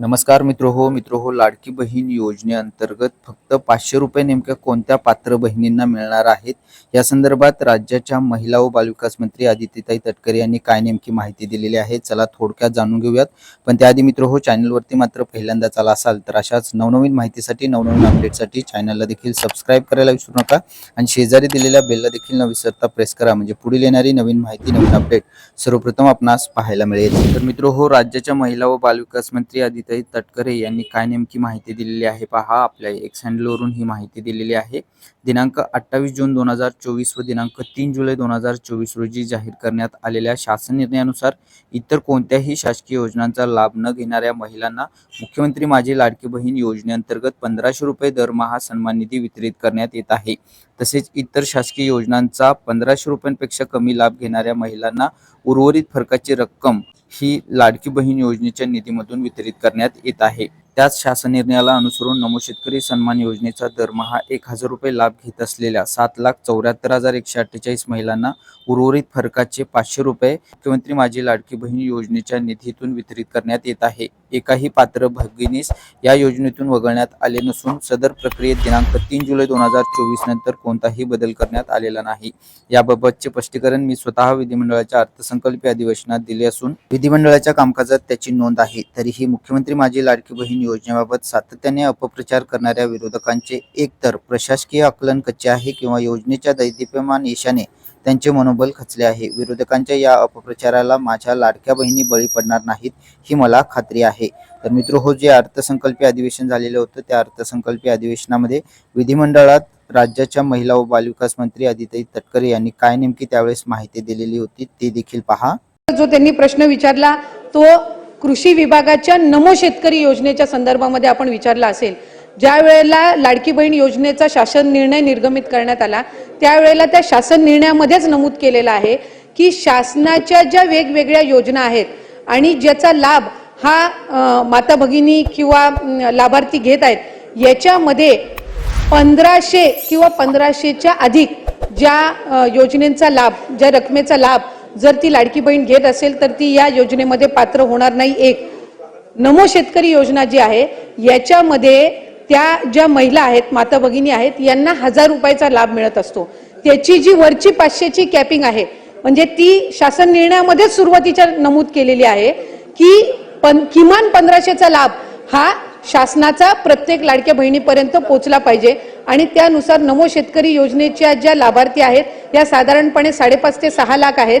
नमस्कार मित्र हो मित्र हो लाडकी बहीण योजनेअंतर्गत फक्त पाचशे रुपये नेमक्या कोणत्या पात्र बहिणींना मिळणार आहेत? या संदर्भात राज्याच्या महिला व बालविकास मंत्री आदित्यताई तटकरे यांनी काय नेमकी माहिती दिलेली आहे? चला थोडक्यात जाणून घेऊयात. पण त्याआधी मित्र हो चॅनलवरती मात्र पहिल्यांदा आला असाल तर अशाच नवनवीन माहितीसाठी नवनवीन अपडेटसाठी चॅनलला देखील सबस्क्राईब करायला विसरू नका. आणि शेजारी दिलेल्या बेलला देखील न विसरता प्रेस करा. म्हणजे पुढील येणारी नवीन माहिती नवीन अपडेट सर्वप्रथम आपणास पाहायला मिळेल. तर मित्र हो राज्याच्या महिला व बालविकास मंत्री आदित्य आदिताई तटकरे यांनी काय नेमकी माहिती दिलेली आहे? पहा आपल्या एक्स हँडलवरून ही माहिती दिलेली आहे. दिनांक अठ्ठावीस जून दोन हजार चोवीस व दिनांक तीन जुलै दोन हजार चोवीस रोजी जाहीर करण्यात आलेल्या शासन निर्णयानुसार इतर कोणत्याही शासकीय योजनांचा लाभ न घेणाऱ्या महिलांना मुख्यमंत्री माझी लाडकी बहीण योजनेअंतर्गत पंधराशे रुपये दरमहा सन्मान निधी वितरित करण्यात येत आहे. तसेच इतर शासकीय योजनांचा पंधराशे रुपयांपेक्षा कमी लाभ घेणाऱ्या महिलांना उर्वरित फरकाची रक्कम ही लाडकी बहीण योजनेच्या निधीमधून वितरित करण्यात येत आहे. त्याच शासन निर्णयाला अनुसरून नमो शेतकरी सन्मान योजनेचा दरमहा एक हजार रुपये लाभ घेत असलेल्या सात लाख चौऱ्याहत्तर हजार एकशे अठ्ठेचाळीस महिलांना उर्वरित फरकाचे पाचशे रुपये मुख्यमंत्री माझी लाडकी बहीण योजनेच्या निधीतून वितरित करण्यात येत आहे. एकाही पात्र भगिनीस या योजनेतून वगळण्यात आले नसून सदर प्रक्रियेत दिनांक तीन जुलै दोन हजार चोवीस नंतर कोणताही बदल करण्यात आलेला नाही. याबाबतचे स्पष्टीकरण मी स्वतः विधिमंडळाच्या अर्थसंकल्पीय अधिवेशनात दिले असून विधिमंडळाच्या कामकाजात त्याची नोंद आहे. तरीही मुख्यमंत्री माझी लाडकी बहीण योजनेबाबत सातत्याने अपप्रचार करणाऱ्या विरोधकांचे एकतर प्रशासकीय आकलन कच्चे आहे किंवा योजनेच्या दैदिप्यमान यशाने त्यांचे मनोबल खचले आहे. विरोधकांच्या या अपप्रचाराला माझ्या लाडक्या बहिणी बळी पडणार नाहीत ही मला खात्री आहे. तर मित्र हो जे अर्थसंकल्पीय अधिवेशन झालेलं होतं त्या अर्थसंकल्पीय अधिवेशनामध्ये विधिमंडळात राज्याच्या महिला व बालविकास मंत्री आदिताई तटकरे यांनी काय नेमकी त्यावेळेस माहिती दिलेली होती ते देखील पहा. जो त्यांनी प्रश्न विचारला तो कृषी विभागाच्या नमो शेतकरी योजनेच्या संदर्भामध्ये आपण विचारला असेल ज्या वेळेला लाडकी बहीण योजनेचा शासन निर्णय निर्गमित करण्यात आला त्यावेळेला त्या शासन निर्णयामध्येच नमूद केलेलं आहे की शासनाच्या ज्या वेगवेगळ्या योजना आहेत आणि ज्याचा लाभ हा माता भगिनी किंवा लाभार्थी घेत आहेत याच्यामध्ये पंधराशे किंवा पंधराशेच्या अधिक ज्या योजनेचा लाभ ज्या रकमेचा लाभ जर ती लाडकी बहीण घेत असेल तर ती या योजनेमध्ये पात्र होणार नाही. एक नमो शेतकरी योजना जी आहे याच्यामध्ये त्या ज्या महिला आहेत माता भगिनी आहेत यांना हजार रुपयाचा लाभ मिळत असतो. त्याची जी वरची पाचशेची कॅपिंग आहे म्हणजे ती शासन निर्णयामध्येच सुरुवातीच्या नमूद केलेली आहे की पण किमान पंधराशेचा लाभ हा शासनाचा प्रत्येक लाडक्या बहिणीपर्यंत पोहोचला पाहिजे. आणि त्यानुसार नमो शेतकरी योजनेच्या ज्या लाभार्थी आहेत या साधारणपणे साडेपाच ते सहा लाख आहेत.